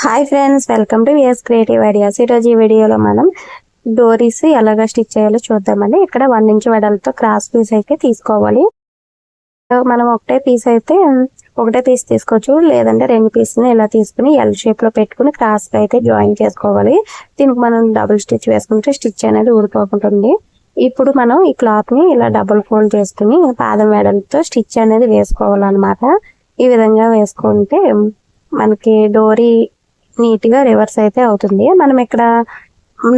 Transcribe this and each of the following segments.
Hi friends welcome to VS creative ideas ఈరోజు ఈ వీడియోలో మనం డోరీస్ ఎలాగా స్టిచ్ చేయాలో చూద్దామండి. ఇక్కడ వన్ ఇంచ్ వెడల్తో క్రాస్ పీస్ అయితే తీసుకోవాలి. మనం ఒకటే పీస్ అయితే ఒకటే పీస్ తీసుకోవచ్చు. లేదంటే రెండు పీస్ని ఇలా తీసుకుని ఎల్ షేప్లో పెట్టుకుని క్రాస్ అయితే జాయిన్ చేసుకోవాలి. దీనికి మనం డబుల్ స్టిచ్ వేసుకుంటే స్టిచ్ అనేది ఊడిపోకుంటుంది. ఇప్పుడు మనం ఈ క్లాత్ని ఇలా డబుల్ ఫోల్డ్ చేసుకుని పాదం వెడల్తో స్టిచ్ అనేది వేసుకోవాలన్నమాట. ఈ విధంగా వేసుకుంటే మనకి డోరీ నీట్గా రివర్స్ అయితే అవుతుంది. మనం ఇక్కడ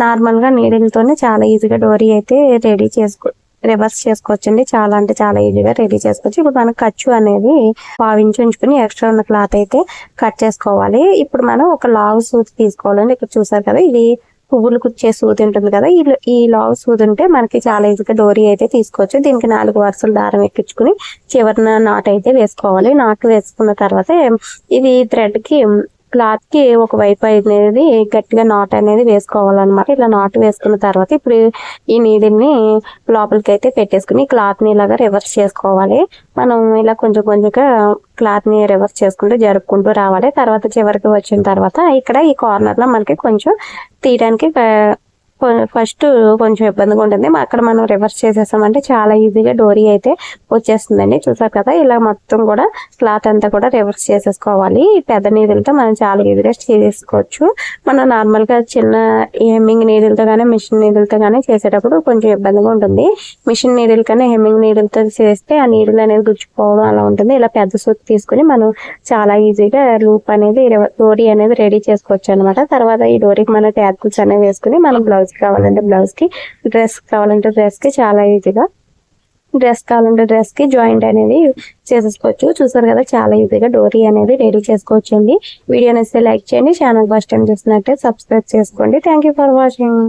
నార్మల్గా నీడిల్తోనే చాలా ఈజీగా డోరీ అయితే రెడీ చేసుకో రివర్స్ చేసుకోవచ్చండి. చాలా అంటే చాలా ఈజీగా రెడీ చేసుకోవచ్చు. ఇప్పుడు మనం ఖర్చు అనేది పావించి ఉంచుకుని ఎక్స్ట్రా ఉన్న క్లాత్ అయితే కట్ చేసుకోవాలి. ఇప్పుడు మనం ఒక లావు సూత్ తీసుకోవాలండి. ఇక్కడ చూసారు కదా ఇది పువ్వులు కుచ్చే సూది ఉంటుంది కదా ఈ ఈ లావు సూది ఉంటే మనకి చాలా ఈజీగా డోరీ అయితే తీసుకోవచ్చు. దీనికి నాలుగు వరుసలు దారం ఎక్కించుకుని చివరిన నాట్ అయితే వేసుకోవాలి. నాటు వేసుకున్న తర్వాత ఇది థ్రెడ్కి క్లాత్కి ఒక వైపు అనేది గట్టిగా నాట్ అనేది వేసుకోవాలన్నమాట. ఇలా నాటు వేసుకున్న తర్వాత ఇప్పుడు ఈ నీడిల్ లోపలికి అయితే పెట్టేసుకుని క్లాత్ని ఇలాగా రివర్స్ చేసుకోవాలి. మనం ఇలా కొంచెం కొంచెంగా క్లాత్ని రివర్స్ చేసుకుంటూ జరుపుకుంటూ రావాలి. తర్వాత చివరికి వచ్చిన తర్వాత ఇక్కడ ఈ కార్నర్లో మనకి కొంచెం తీయడానికి ఫస్ట్ కొంచెం ఇబ్బందిగా ఉంటుంది. అక్కడ మనం రివర్స్ చేసేసామంటే చాలా ఈజీగా డోరీ అయితే వచ్చేస్తుందండి. చూసారు కదా ఇలా మొత్తం కూడా క్లాత్ అంతా కూడా రివర్స్ చేసేసుకోవాలి. పెద్ద నీడిల్తో మనం చాలా ఈజీగా చేసుకోవచ్చు మనం నార్మల్గా చిన్న హెమ్మింగ్ నీడిల్తో కానీ మిషన్ నీడిల్తో కానీ చేసేటప్పుడు కొంచెం ఇబ్బందిగా ఉంటుంది. మిషన్ నీడిల్ కానీ హెమ్మింగ్ నీడిల్తో చేస్తే ఆ నీడిల్ అనేది గుచ్చుకోవడం అలా ఉంటుంది. ఇలా పెద్ద సూత్ తీసుకుని మనం చాలా ఈజీగా లూప్ అనేది డోరీ అనేది రెడీ చేసుకోవచ్చు అనమాట తర్వాత ఈ డోరీకి మనం ట్యాగ్స్ అనేవి వేసుకుని మనం బ్లౌజ్ కావాలంటే బ్లౌజ్కి డ్రెస్ కావాలంటే డ్రెస్కి చాలా ఈజీగా. డ్రెస్ కావాలంటే డ్రెస్కి జాయింట్ అనేది చేసేసుకోవచ్చు. చూసారు కదా చాలా ఈజీగా డోరీ అనేది రెడీ చేసుకోవచ్చండి. వీడియో నచ్చితే లైక్ చేయండి ఛానల్ ఫస్ట్ టైం చూసినట్టే సబ్స్క్రైబ్ చేసుకోండి. Thank for watching.